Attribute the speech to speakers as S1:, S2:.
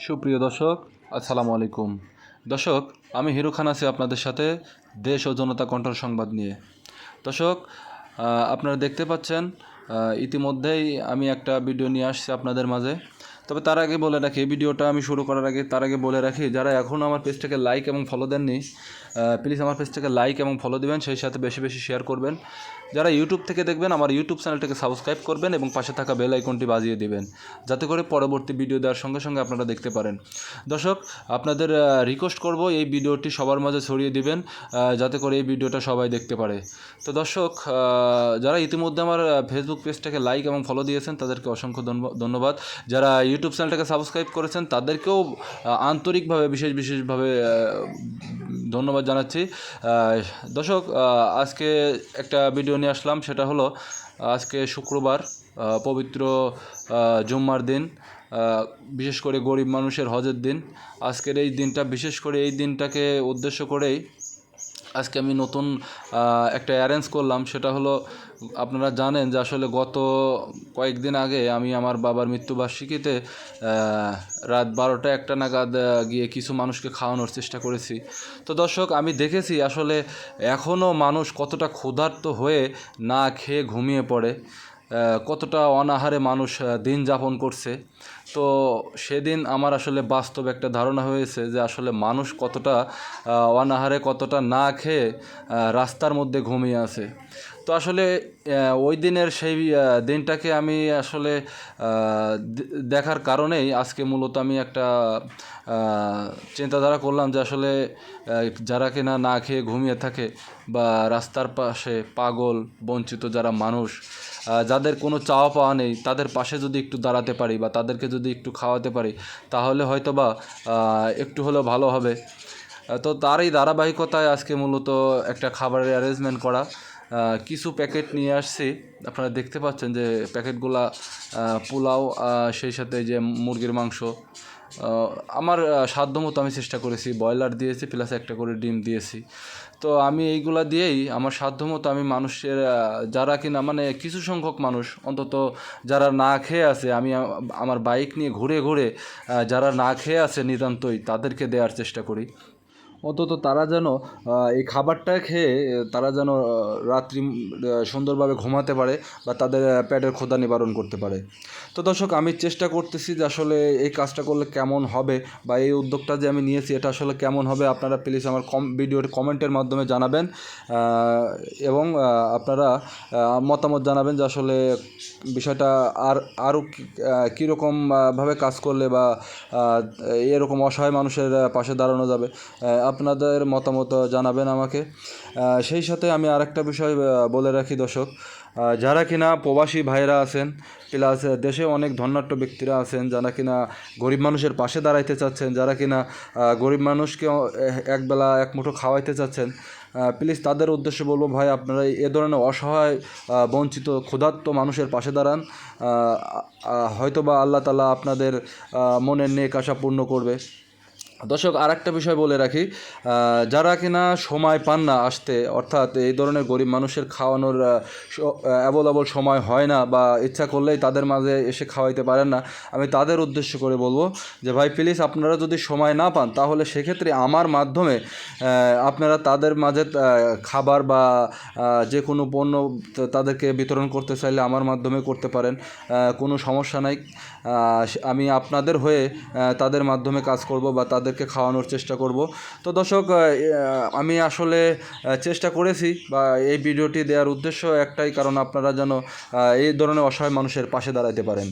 S1: সুপ্রিয় দর্শক, আসসালামু আলাইকুম। দর্শক, আমি হিরু খান আছি আপনাদের সাথে দেশ ও জনতা কণ্ঠর সংবাদ নিয়ে। দর্শক আপনারা দেখতে পাচ্ছেন ইতিমধ্যেই আমি একটা ভিডিও নিয়ে আসছি আপনাদের মাঝে। তবে তার আগে বলে রাখি ভিডিওটা আমি শুরু করার আগে তার আগে বলে রাখি, যারা এখনও আমার পেজটাকে লাইক এবং ফলো দেননি প্লিজ আমার পেজটাকে লাইক এবং ফলো দিবেন, সেই সাথে বেশি বেশি শেয়ার করবেন। যারা ইউটিউব থেকে দেখবেন, আমার ইউটিউব চ্যানেলটাকে সাবস্ক্রাইব করবেন এবং পাশে থাকা বেল আইকনটি বাজিয়ে দিবেন, যাতে করে পরবর্তী ভিডিও দেওয়ার সঙ্গে সঙ্গে আপনারা দেখতে পারেন। দর্শক, আপনাদের রিকোয়েস্ট করব এই ভিডিওটি সবার মাঝে ছড়িয়ে দিবেন যাতে করে এই ভিডিওটা সবাই দেখতে পারে। তো দর্শক যারা ইতিমধ্যে আমার ফেসবুক পেজটাকে লাইক এবং ফলো দিয়েছেন, তাদেরকে অসংখ্য ধন্য- ধন্যবাদ। যারা ইউটিউব চ্যানেলটাকে সাবস্ক্রাইব করেছেন, তাদেরকেও আন্তরিকভাবে, বিশেষ বিশেষভাবে ধন্যবাদ জানাচ্ছি। দর্শক আজকে একটা ভিডিও নিয়ে আসলাম, সেটা হলো, আজকে শুক্রবার পবিত্র জুম্মার দিন বিশেষ করে গরিব মানুষের হজের দিন। আজকের এই দিনটা, বিশেষ করে এই দিনটাকে উদ্দেশ্য করেই আজকে আমি নতুন একটা অ্যারেঞ্জ করলাম, সেটা হলো, আপনারা জানেন যে আসলে গত কয়েকদিন আগে আমি আমার বাবার মৃত্যুবার্ষিকীতে রাত বারোটা একটা নাগাদ গিয়ে কিছু মানুষকে খাওয়ানোর চেষ্টা করেছি। তো দর্শক, আমি দেখেছি আসলে এখনও মানুষ কতটা ক্ষুধার্ত হয়ে না খেয়ে ঘুমিয়ে পড়ে। কতটা অনাহারে মানুষ দিন যাপন করছে। তো সেদিন আমার আসলে বাস্তব একটা ধারণা হয়েছে যে আসলে মানুষ কতটা অনাহারে, কতটা না খেয়ে রাস্তার মধ্যে ঘুমিয়ে আছে। তো আসলে ওই দিনের সেই দিনটাকে আমি আসলে দেখার কারণেই আজকে মূলত আমি একটা চিন্তাধারা করলাম যে আসলে যারা কিনা না খেয়ে ঘুমিয়ে থাকে বা রাস্তার পাশে পাগল, বঞ্চিত যারা মানুষ যাদের কোনো চাওয়া পাওয়া নেই, তাদের পাশে যদি একটু দাঁড়াতে পারি বা তাদেরকে যদি একটু খাওয়াতে পারি, তাহলে হয়তো বা একটু হলেও ভালো হবে। আহ, তার এই ধারাবাহিকতায় আজকে মূলত একটা খাবারের অ্যারেঞ্জমেন্ট করা কিছু প্যাকেট নিয়ে আসছি। আপনারা দেখতে পাচ্ছেন যে প্যাকেটগুলা পোলাও সেই সাথে যে মুরগির মাংস আমার সাধ্যমতো আমি চেষ্টা করেছি ব্রয়লার দিয়েছি প্লাস একটা করে ডিম দিয়েছি। তো আমি এইগুলা দিয়েই আমার সাধ্যমতো আমি মানুষের যারা কিনা মানে কিছু সংখ্যক মানুষ অন্তত যারা না খেয়ে আছে আমি আমার বাইক নিয়ে ঘুরে ঘুরে যারা না খেয়ে আছে নিতান্তই তাদেরকে দেওয়ার চেষ্টা করি। অন্তত তারা যেন এই খাবারটা খেয়ে, তারা যেন রাত্রি সুন্দরভাবে ঘুমাতে পারে বা তাদের পেটের ক্ষুধা নিবারণ করতে পারে। তো দর্শক, আমি চেষ্টা করতেছি যে আসলে এই কাজটা করলে কেমন হবে বা এই উদ্যোগটা যে আমি নিয়েছি, এটা আসলে কেমন হবে আপনারা প্লিজ আমার কম, ভিডিওর কমেন্টের মাধ্যমে জানাবেন এবং আপনারা মতামত জানাবেন যে আসলে বিষয়টা আর, আরও কীরকম ভাবে কাজ করলে বা এরকম অসহায় মানুষের পাশে দাঁড়ানো যাবে। আপনাদের মতামত জানাবেন আমাকে। সেই সাথে আমি আরেকটা বিষয় বলে রাখি দর্শক। যারা কিনা প্রবাসী ভাইরা আছেন, প্লাস দেশে অনেক ধনাঢ্য ব্যক্তিরা আছেন, যারা কিনা গরিব মানুষের পাশে দাঁড়াইতে চাচ্ছেন, যারা কিনা গরিব মানুষকে একবেলা এক মুঠো খাওয়াইতে চাচ্ছেন প্লিজ তাদের উদ্দেশ্যে বলব, ভাই, আপনারা এ ধরনের অসহায় বঞ্চিত, ক্ষুধার্ত মানুষের পাশে দাঁড়ান। হয়তোবা আল্লাহ তালা আপনাদের মনের নেক আশা পূর্ণ করবে। দর্শক আর একটা বিষয় বলে রাখি যারা কিনা সময় পান না আসতে, অর্থাৎ এই ধরনের গরিব মানুষের খাওয়ানোর অ্যাভেলেবল সময় হয় না বা ইচ্ছা করলেই তাদের মাঝে এসে খাওয়াইতে পারেন না, আমি তাদের উদ্দেশ্য করে বলব যে, ভাই প্লিজ আপনারা যদি সময় না পান, তাহলে সেক্ষেত্রে আমার মাধ্যমে আপনারা তাদের মাঝে খাবার বা যে কোনো পণ্য তাদেরকে বিতরণ করতে চাইলে আমার মাধ্যমে করতে পারেন কোনো সমস্যা নাই আমি আপনাদের হয়ে তাদের মাধ্যমে কাজ করব বা তাদেরকে খাওয়ানোর চেষ্টা করব। তো দর্শক আমি আসলে চেষ্টা করেছি বা এই ভিডিওটি দেওয়ার উদ্দেশ্য একটাই, কারণ আপনারা যেন এই ধরনের অসহায় মানুষের পাশে দাঁড়াতে পারেন।